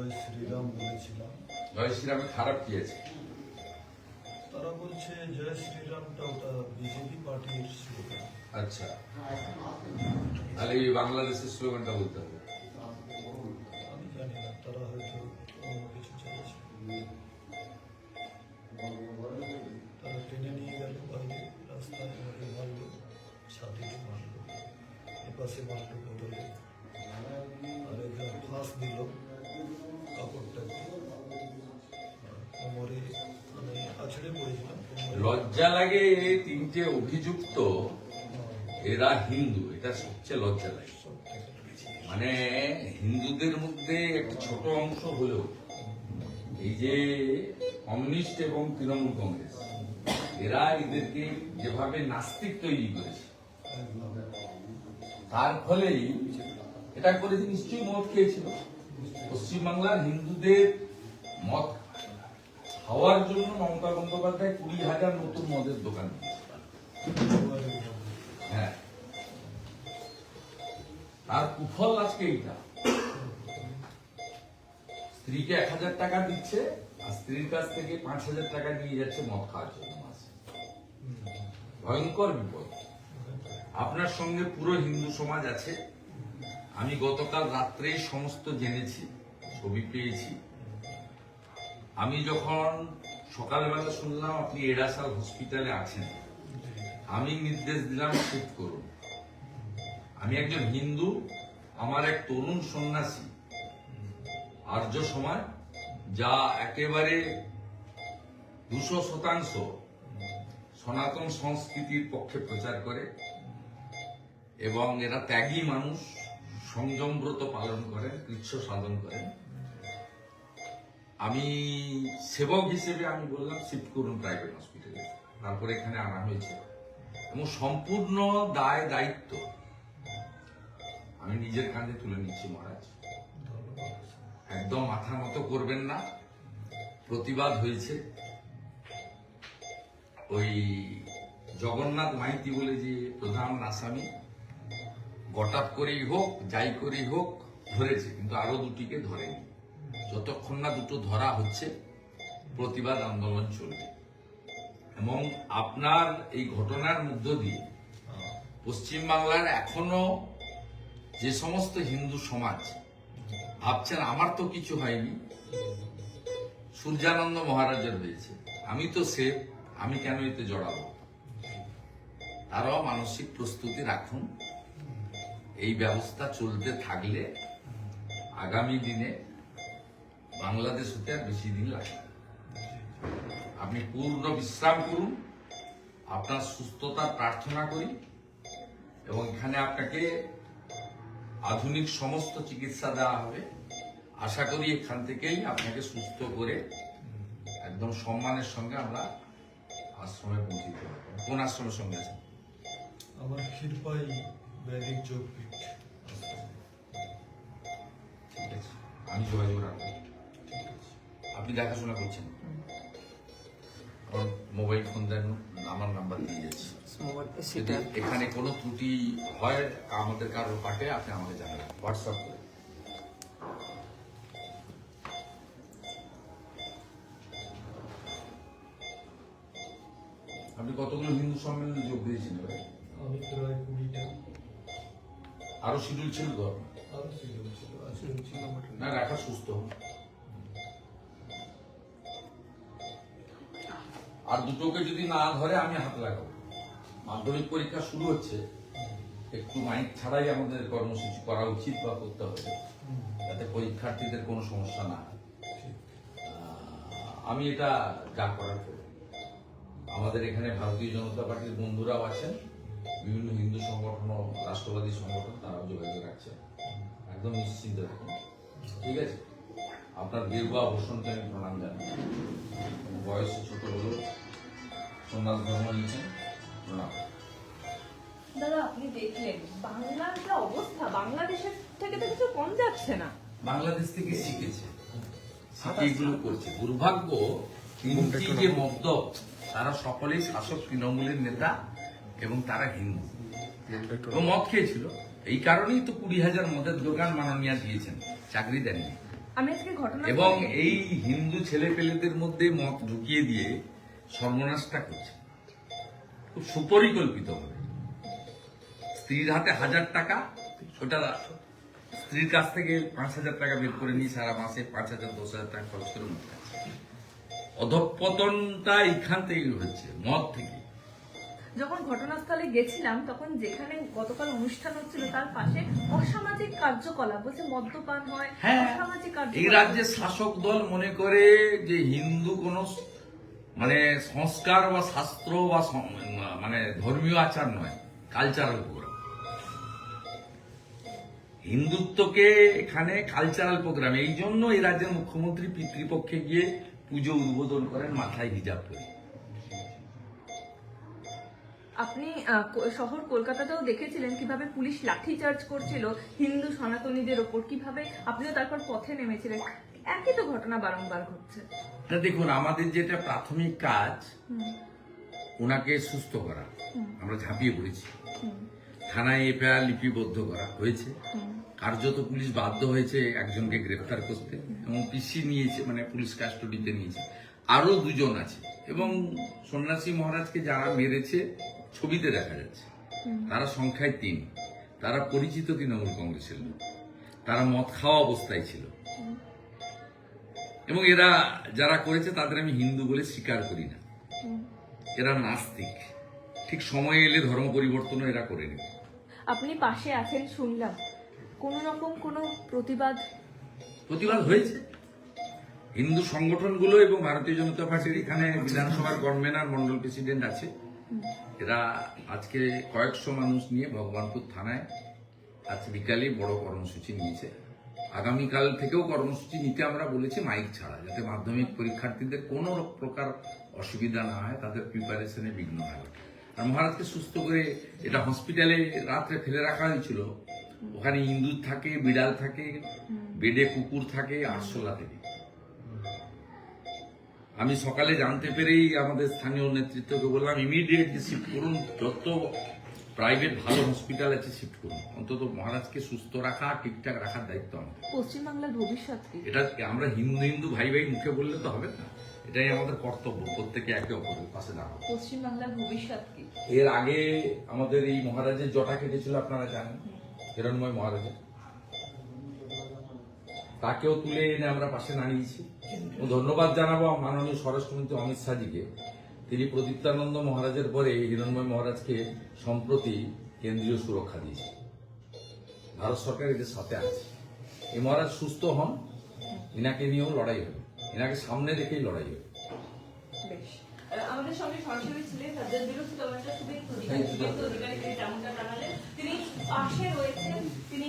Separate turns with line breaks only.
জয় শ্রীরাম বলেছিলাম
জয় শ্রীরামে খারাপ কি আছে?
তারা বলছে জয় শ্রীরামটা ওটা বিজেপি পার্টির স্লোগান
আচ্ছা। তাহলে এই বাংলাদেশের স্লোগানটা বলতে হবে।
আমি জানি না তারা হয়তো অন্য কিছু চাইছে। তারা টেনে নিয়ে গেল বাইরে রাস্তায় মারলো ছাতিতে মারলো এপাশে মারলো কোমরে
লজ্জা লাগে এই তিনটে অভিযুক্ত। এরা হিন্দু, এটা সবচেয়ে লজ্জা লাগে। মানে হিন্দুদের মধ্যে একটা ছোট অংশ হলেও, এই যে কমিউনিস্ট এবং তৃণমূল কংগ্রেস, এরা এদেরকে যেভাবে নাস্তিক তৈরি করেছে, তার ফলেই এটা করেছে নিশ্চয়ই মদ খেয়েছিল। পশ্চিমবাংলার হিন্দুদের মদ খাওয়ার জন্য মমতা বন্দ্যোপাধ্যায় কুড়ি হাজার নতুন মদের দোকান। হ্যাঁ। কুফল আজকে এইটা। স্ত্রীকে এক হাজার টাকা দিচ্ছে আর স্ত্রীর কাছ থেকে পাঁচ হাজার টাকা নিয়ে যাচ্ছে মদ খাওয়ার জন্য মাসে। ভয়ঙ্কর বিপদ। আপনার সঙ্গে পুরো হিন্দু সমাজ আছে। আমি গতকাল রাত্রেই সমস্ত জেনেছি, ছবি পেয়েছি। আমি যখন সকালবেলা শুনলাম আপনি এডাসাল হসপিটালে আছেন, আমি নির্দেশ দিলাম শিফট করুন। আমি একজন হিন্দু, আমার এক তরুণ সন্ন্যাসী। আর্য সমাজ, যা একেবারে দুশো শতাংশ সনাতন সংস্কৃতির পক্ষে প্রচার করে এবং এরা ত্যাগী মানুষ, সংযমব্রত পালন করেন, কৃচ্ছ সাধন করেন। আমি সেবক হিসেবে আমি বললাম শিফট করুন প্রাইভেট হসপিটালে তারপরে এখানে আনা হয়েছে। এবং সম্পূর্ণ দায়, দায়িত্ব আমি নিজের কাঁধে তুলে নিচ্ছি মহারাজ। একদম মাথা মতো করবেন না। প্রতিবাদ হয়েছে। ওই জগন্নাথ মাইতি বলে যে প্রধান আসামি গটাপ করেই হোক, যাই করেই হোক, ধরেছে, কিন্তু আরও দুটিকে ধরেনি। যতক্ষণ না দুটো ধরা হচ্ছে, প্রতিবাদ আন্দোলন চলবে। এবং আপনার এই ঘটনার মধ্য দিয়ে পশ্চিমবাংলার এখনও যে সমস্ত হিন্দু সমাজ ভাবছেন, আমার তো কিছু হয়নি। সূর্যানন্দ মহারাজের হয়েছে আমি তো সে আমি কেন এতে জড়াবো? তারাও মানসিক প্রস্তুতি রাখুন। এই ব্যবস্থা চলতে থাকলে আগামী দিনে বাংলাদেশ হতে আর বেশি দিন লাগবে না। আপনি পূর্ণ বিশ্রাম করুন আপনার সুস্থতার প্রার্থনা করি এবং এখানে আপনাকে আধুনিক সমস্ত চিকিৎসা দেওয়া হবে। আশা করি এখান থেকেই আপনাকে সুস্থ করে একদম সম্মানের সঙ্গে আমরা আশ্রমে পৌঁছে দিতে পারব। কোন আশ্রমের সঙ্গে আছেন?
আমার ক্ষীরপাই যোগপীঠ
ঠিক আছে। আমি যোগাযোগ রাখব। আপনি দেখাশোনা করছেন। মোবাইল ফোন দেন আমার নাম্বার দিয়ে যাচ্ছি যদি এখানে কোনো ত্রুটি হয় আমাদের কারোর পাঠে আপনি আমাকে জানাবেন হোয়াটসঅ্যাপ করে। আপনি কতগুলো হিন্দু সম্মেলনে যোগ দিয়েছেন
আমি প্রায় কুড়িটা।
আরও শিডিউল ছিল তো আপনার? না রাখা সুস্থ। আর দুটোকে যদি না ধরে আমি হাত লাগাবো। মাধ্যমিক পরীক্ষা শুরু হচ্ছে। একটু মাইক ছাড়াই আমাদের কর্মসূচি করা উচিত বা করতে হবে, যাতে পরীক্ষার্থীদের কোনো সমস্যা না আমি এটা যা করার আমাদের এখানে ভারতীয় জনতা পার্টির বন্ধুরাও আছেন। বিভিন্ন হিন্দু সংগঠন ও রাষ্ট্রবাদী সংগঠন তারাও যোগাযোগ রাখছে একদম নিশ্চিন্ত থাকুন। ঠিক আছে? আপনার গেরুয়া বসন্তকে আমি প্রণাম জানাই। বয়স ছোট হলেও সন্ন্যাস ধর্ম নিয়েছেন প্রণাম
দাদা আপনি দেখলেন বাংলার যা অবস্থা বাংলাদেশের থেকে তো কিছু কম যাচ্ছে না।
বাংলাদেশ থেকে শিখেছে। শিখে এগুলো করছে। দুর্ভাগ্য তিনটি যে মদ্যপ তারা সকলেই শাসক তৃণমূলের নেতা এবং তারা হিন্দু। মদ খেয়েছিল। এই কারণেই তো কুড়ি হাজার মদের দোকান মাননীয়া দিয়েছেন। চাকরি দেননি। এবং এই হিন্দু ছেলে পেলেদের মধ্যে মত ঢুকিয়ে দিয়ে সর্বনাশটা করছে। খুব সুপরিকল্পিত ভাবে স্ত্রীর হাতে হাজার টাকা ওটা স্ত্রীর কাছ থেকে পাঁচ হাজার টাকা বের করে নিয়ে সারা মাসে পাঁচ হাজার দশ হাজার টাকা খরচ করে খাচ্ছে। অধঃপতনটা এইখান থেকেই হচ্ছে মদ থেকে
যখন ঘটনাস্থলে গেছিলাম তখন যেখানে গতকাল অনুষ্ঠান হচ্ছিল তার পাশে অসামাজিক কার্যকলাপ বলছে মদ্যপান হয়
হ্যাঁ
অসামাজিক
এই রাজ্যের শাসক দল মনে করে যে হিন্দু কোন মানে সংস্কার বা শাস্ত্র বা মানে ধর্মীয় আচার নয় কালচারাল প্রোগ্রাম হিন্দুত্বকে এখানে কালচারাল প্রোগ্রাম এই জন্য এই রাজ্যের মুখ্যমন্ত্রী পিতৃপক্ষে গিয়ে পুজো উদ্বোধন করেন মাথায় হিজাব করে
আপনি শহর কলকাতাতেও দেখেছিলেন কীভাবে পুলিশ লাঠিচার্জ করছিল হিন্দু সনাতনীদের ওপর কীভাবে আপনিও তারপর পথে নেমেছিলেন। একই তো ঘটনা বারংবার ঘটছে।
তা দেখুন আমাদের যেটা প্রাথমিক কাজ ওনাকে সুস্থ করা আমরা ঝাঁপিয়ে পড়েছি। থানায় এফআইআর লিপিবদ্ধ করা হয়েছে। কার্যত পুলিশ বাধ্য হয়েছে একজনকে গ্রেফতার করতে এবং পিসি নিয়েছে মানে পুলিশ কাস্টডিতে নিয়েছে। আরও দুজন আছে এবং সন্ন্যাসী মহারাজকে যারা মেরেছে ছবিতে দেখা যাচ্ছে। তারা সংখ্যায় তিন। তারা পরিচিত তৃণমূল কংগ্রেসের লোক? তারা মদ খাওয়া অবস্থায় ছিল। এবং এরা যারা করেছে তাদের আমি হিন্দু বলে স্বীকার করি না। এরা নাস্তিক। ঠিক সময় এলে ধর্ম পরিবর্তনও এরা করে নেবে।
আপনি পাশে আছেন শুনলাম। কোন রকম কোনো প্রতিবাদ?
প্রতিবাদ হয়েছে। হিন্দু সংগঠনগুলো এবং ভারতীয় জনতা পার্টির এখানে বিধানসভার কনভেনার মন্ডল প্রেসিডেন্ট আছে। এরা আজকে কয়েকশো মানুষ নিয়ে ভগবানপুর থানায় আজ বিকালে বড় কর্মসূচি নিয়েছে। আগামীকাল থেকেও কর্মসূচি নিতে আমরা বলেছি মাইক ছাড়া যাতে মাধ্যমিক পরীক্ষার্থীদের কোনো প্রকার অসুবিধা না হয় তাদের প্রিপারেশনে বিঘ্ন না হয়। আর মহারাজকে সুস্থ করে এটা হসপিটালে রাত্রে ফেলে রাখা হয়েছিল। ওখানে ইন্দুর থাকে বিড়াল থাকে বেডে কুকুর থাকে আরশোলা থাকে। আমি সকালে জানতে পেরেই আমাদের স্থানীয় নেতৃত্বকে বললাম ইমিডিয়েটলি শিফট করুন। যত প্রাইভেট ভালো হসপিটাল আছে শিফট করুন। অন্তত মহারাজকে সুস্থ রাখা ঠিকঠাক রাখার দায়িত্ব আমাদের।
পশ্চিমবাংলার ভবিষ্যৎ
এটা আমরা হিন্দু হিন্দু ভাই ভাই মুখে বললে তো হবে না। এটাই আমাদের কর্তব্য প্রত্যেকে একে অপরের পাশে দাঁড়ানো।
পশ্চিমবাংলার ভবিষ্যৎ কি?
এর আগে আমাদের এই মহারাজের জটা কেটেছিল আপনারা জানেন হিরণময় মহারাজের। তাকেও তুলে এনে আমরা পাশে দাঁড়িয়েছি। ধন্যবাদ জানাব মাননীয় স্বরাষ্ট্রমন্ত্রী অমিত শাহজিকে। তিনি প্রদীপ্তানন্দ মহারাজের পরে হিরণময় মহারাজকে সম্প্রতি কেন্দ্রীয় সুরক্ষা দিয়েছে ভারত সরকার এদের সাথে আছে। এই মহারাজ সুস্থ হন এনাকে নিয়েও লড়াই হবে। ইনাকে সামনে রেখেই লড়াই হবে।
আমাদের সঙ্গে সরাসরি ছিলেন তিনি যেমনটা জানালেন। তিনি পাশে রয়েছেন তিনি